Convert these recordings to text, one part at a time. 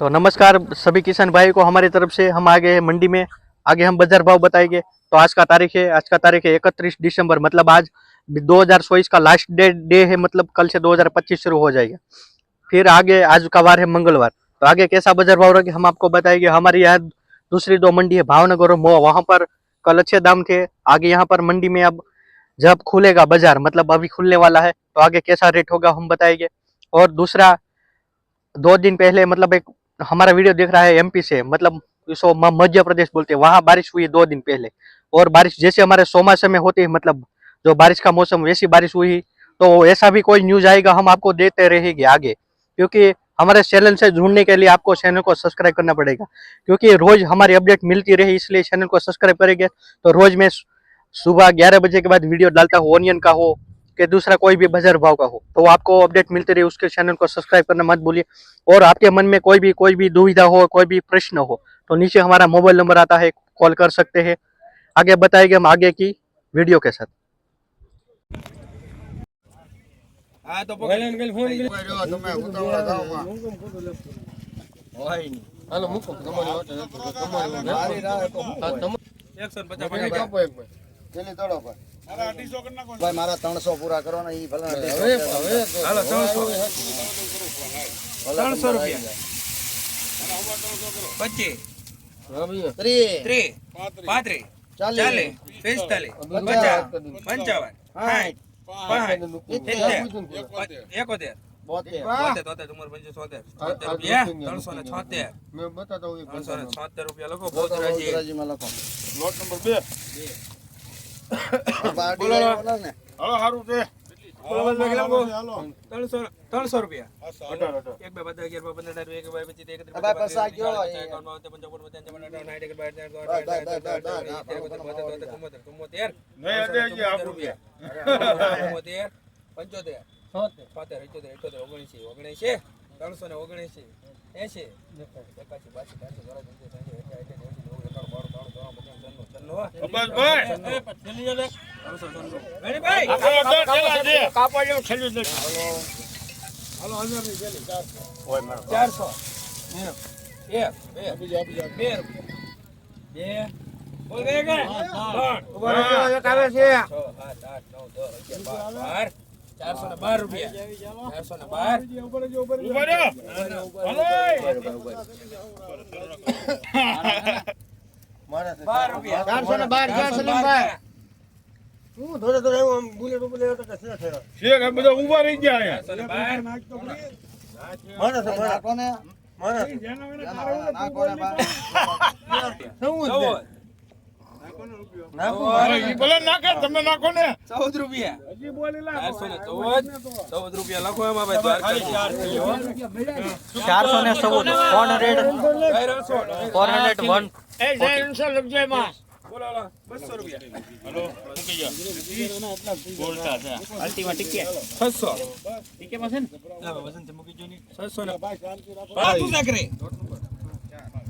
तो नमस्कार सभी किसान भाई को हमारी तरफ़ से। हम आगे हैं मंडी में। आगे हम बाज़ार भाव बताएँगे। तो आज का तारीख है, आज का तारीख है इकतीस दिसंबर। मतलब आज 2024 का लास्ट डे डे है मतलब कल से 2025 शुरू हो जाएगा। फिर आगे, आज का वार है मंगलवार। तो आगे कैसा बाज़ार भाव रहेगा हम आपको बताएँगे। हमारे यहाँ दूसरी दो मंडी है, भावनगर और मोह वहाँ पर कल अच्छे दाम थे। आगे यहाँ पर मंडी में अब जब खुलेगा बाज़ार मतलब अभी खुलने वाला है तो आगे कैसा रेट होगा हम बताएँगे। और दूसरा, दो दिन पहले मतलब एक हमारा वीडियो देख रहा है एमपी से मतलब मध्य प्रदेश बोलते हैं। वहाँ बारिश हुई दो दिन पहले। और बारिश जैसे हमारे सोमासे में होती है मतलब जो बारिश का मौसम, वैसी बारिश हुई तो ऐसा भी कोई न्यूज़ आएगा, हम आपको देते रहेंगे आगे। क्योंकि हमारे चैनल से जुड़ने के लिए आपको चैनल को सब्सक्राइब करना पड़ेगा। क्योंकि रोज हमारी अपडेट मिलती रहे, इसलिए चैनल को सब्सक्राइब करेंगे। तो रोज मैं सुबह ग्यारह बजे के बाद वीडियो डालता हूँ ओनियन का हो कि दूसरा कोई भी बाजार भाव का हो तो आपको अपडेट मिलती रहे उसके चैनल को सब्सक्राइब करना मत भूलिए और आपके मन में कोई भी कोई भी दुविधा हो कोई भी प्रश्न हो तो नीचे हमारा मोबाइल नंबर आता है कॉल कर सकते हैं आगे बताएंगे हम आगे की वीडियो के साथ હા તો વેલણ ગેલ ફોન ગેલ. તમે ઉતાવળા થાવમાં. હાલો મૂકો તમારી વાત નથી. તમારી વાત મારી રાહ તો હું હા, હોય? તમારી એકસો ને વાત પચાસ પેલી પચાસ કાપો એક ભાઈ. ભાઈ. ભાઈ મારા ત્રણસો પૂરા કરો ને ઈ ભલે ત્રણસો. રૂપિયા. પચીસ. ત્રીસ, ત્રીસ. પાંત્રીસ. ચાલીસ, પિસ્તાલીસ. પચાસ, પંચાવન. સાઠ, એકોતેર. છોતેર રૂપિયા. ત્રણસો ને છોતેર. લખો બોતેર લખો. લોટ નંબર બે. હાલો સારું છે ત્રણસો ને રૂપિયા એક બે બધા અગિયાર પંદર એક બે એક. પંચોતેર ઓગણસી ઓગણસી ત્રણસો ને ઓગણસી એસી ચારસો. એક બે બે બોલ બે આવે છે. ચારસો ને બાર રૂપિયા. ચારસો ને બાર. ઊભા રહ્યો. બાર રૂપિયા. ચારસો ને બાર હું થોડે થોડે એવું આમ બુલેટ ઉપર લેવા તો કે છે શેખ આ બધા ઊભા રહી ગયા અહીંયા. ચારસો ને બાર. માણસ માણસ. માણસ. ચારસો ને ચૌદ. Four hundred four hundred one. બસો રૂપિયા.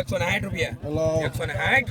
એકસો ને સાઠ રૂપિયા. એકસો ને સાઠ.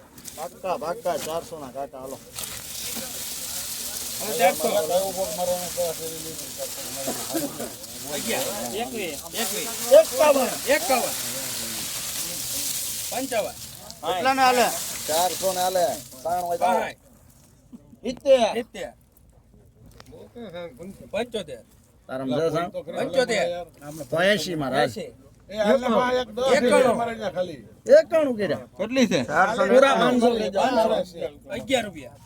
પાક્કા, પાક્કા, ચારસો. ના કાકા, હાલો. ચારસો ને હાલે? ત્રણ પંચોતેર પંચોતેર. તારા મજા સાં? પંચોતેર. એકાણું. મારે કર્યા. કેટલી છે? પૂરા પાંચસો. અગિયાર રૂપિયા.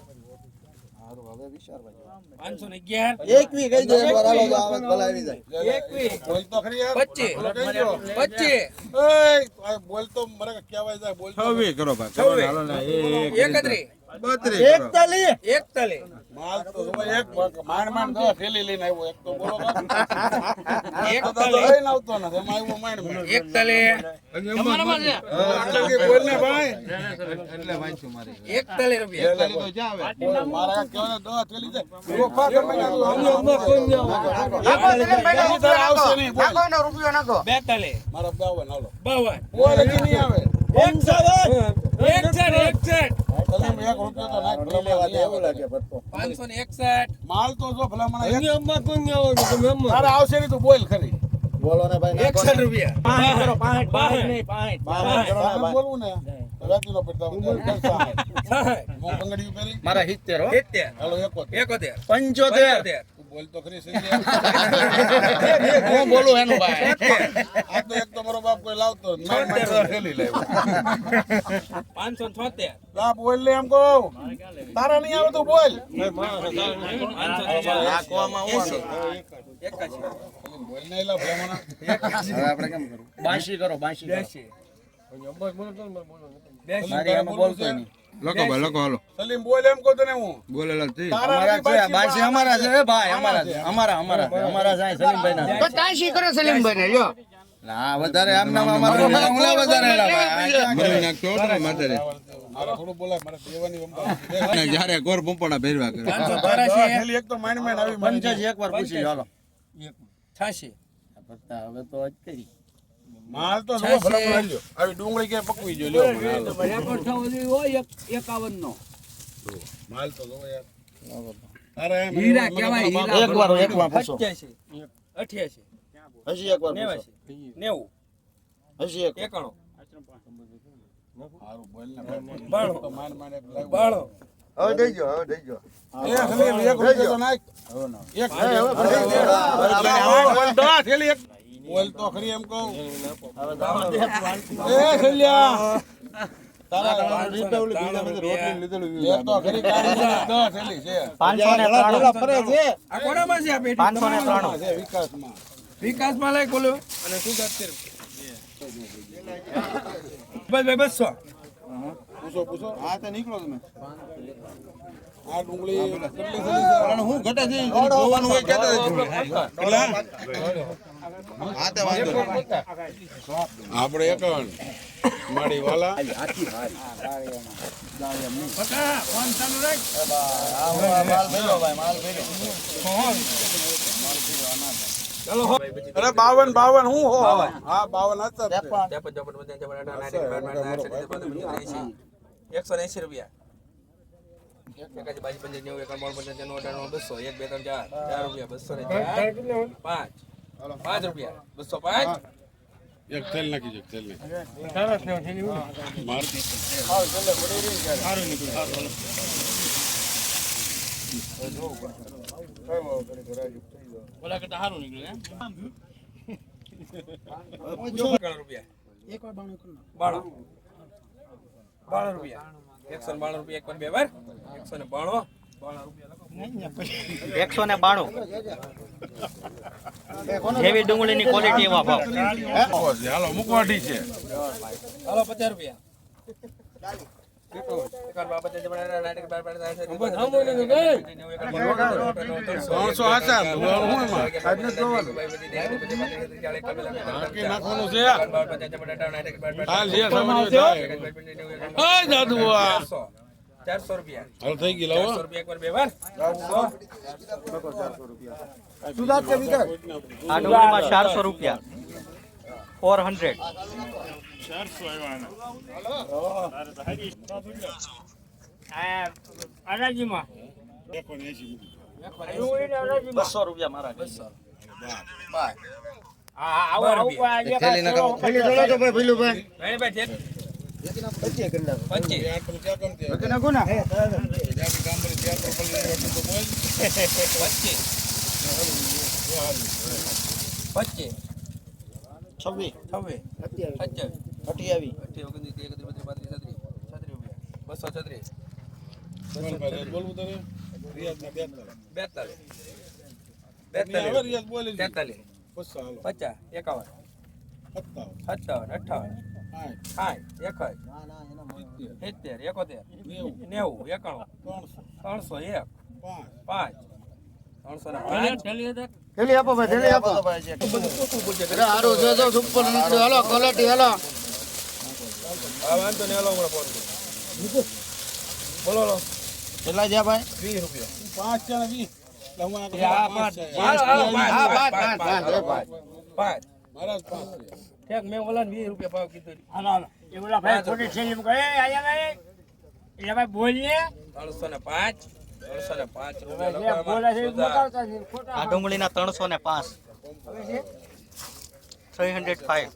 આવી જાય. બોલ મારે જાય એકત્રીસ. એકતાલીસ એકતાલીસ માલ તો એક માંડ માંડ દસ થેલી લઈને આવ્યો એક તો બોલો એક તો તો લઈને આવતો નથી એમાં આવ્યો માંડ માંડ એકતાલીસ આટલું બોલ ને ભાઈ. એકતાલીસ રૂપિયા. બોલ, મારા કહેવાના દસ થેલી છે. ગમે તે તું તારે આવશે નહીં બોલ. રૂપિયો નાખો. બેતાલીસ મારા બાવન હાલો. બાવન. બોલ નહીં આવે. લાગે બોલ ખરી બોલો ને ભાઈ એકસઠ રૂપિયા. ને મારા 70 હો. 70 બોલ તો ખરી હું બોલું એનું ભાઈ. આ તો એક તો મારો બાપ કોઈ લાવતો થેલી લાવ્યો. પાંચસો ને છોતેર. લા બોલ લે એમ કહું. તારા નહીં આવે તો બોલ ને બોલ ને બાંશી કરો બાંશી કરો. બ્યાસી મારી આમાં બોલતો નહીં. સલીમ બોલ એમ કહું તને હું. તારા અમારા છે બાંશી અમારા છે ભાઈ અમારા છે. અમારા અમારા અમારા છે. સલીમભાઈ ના તો કરો સલીમભાઈ ને જો ના વધારે આમ નામ અમારા વધારે એક તો માંડ માંડ આવી એક વાર પૂછી હાલો. છાસી હવે તો કરી. માલ તો જો ભલામણા લ્યો. આવી ડુંગળી કે પકવી જો લ્યો મને હાલો. માલ તો જો યાર. અરે હીરા કહેવાય, હીરા. એક વાર એક વાર પૂછો. પંચ્યાસી અઠ્યાસી. હજી એક વાર પૂછો. નેવાસી. નેવું. હજી એક એકાણું. હારું બોલ ને. બાણું. એક. બાણું. હવે દઈ ગયો હવે દઈ ગયો એ એક રૂપિયો તો નાખ. એક બોલ તો એક બોલ તો ખરી એમ કહું. એ વિકાસમાં. લઈ બોલો અને શું બસ બસો પૂછો પૂછો. હા તો નીકળો તમે. આ ડુંગળી કેટલી હું ઘટે છે જોવાનું હોય? હા તે વાંધો આપણે એક માડી વાલા. આ માલ ભર્યો ભાઈ માલ ભર્યો અરે બાવન બાવન હું હો હા બાવન. એકસો ને એંસી રૂપિયા. એકાસી, બાસી, પંચાસી, નેવું, એકાવન, બાવન, પંચાવન, ત્રાણું, બસો એક બે ત્રણ ચાર ચાર રૂપિયા બસો ને ચાર પાંચ. પાંચ રૂપિયા. બસો પાંચ? એક તેલ નાખી જો તેલ નાખી. મારતી કેટલા રૂપિયા બાણું બાણું રૂપિયા એકસો ને બાણું સારું નીકળે બે વાર એકસો ને બાણું બાણું. રૂપિયા. એકસો ને બાણું એવા છે રૂપિયા છપ્પન, અઠાવન, ઓગણસાઠ, બાર, બાર, તેર, ચૌદ, પંદર, ને બાણું. જેવી ડુંગળી ની ક્વોલિટી એવા ભાવ. જોવાનું. નાખી છે. હાલ થાય આ દાદુ આ. ચારસો રૂપિયા. હાલ થઈ ગઈ ચારસો લાવો રૂપિયા એક વાર બે વાર. ચારસો. રૂપિયા. મારા નખાવો. ભાઈ છે તો પલ્લી એટલું તો બોલ બસો છત્રીસ બોલવું તને રિયાઝ ના બેતાલીસ બેતાલીસ બેતાલીસ પચાસ એકાવન સત્તાવન અઠાવન સાઠ, સિત્તેર એકોતેર નેવું, એકાણું ત્રણસો, ત્રણસો એક પાંચ. પાંચ ત્રણસો ને પાંચ. થેલી આપો ભાઈ થેલી આપો. તો સુપર નીકળ્યું. હાલો ક્વોલિટી હાલો. વાંધો નહીં હાલો હમણાં ફોન બોલો બોલો. કેટલા જ્યાં ભાઈ? વીસ રૂપિયા. પાંચ છે વીસ. હાલો, હાલો, પાંચ, પાંચ, મારા પાંચ ઠેક મેં ઓલા વીસ રૂપિયા ભાવ કીધો હાલો હાલો. એ ઓલા ભાઈ ખોટી છે એમ કહે આયા ભાઈ. એટલે ભાઈ બોલ ને ત્રણસો ને પાંચ. ત્રણસો ને પાંચ રૂપિયા આ ડુંગળીના ત્રણસો ને પાંચ. Three hundred five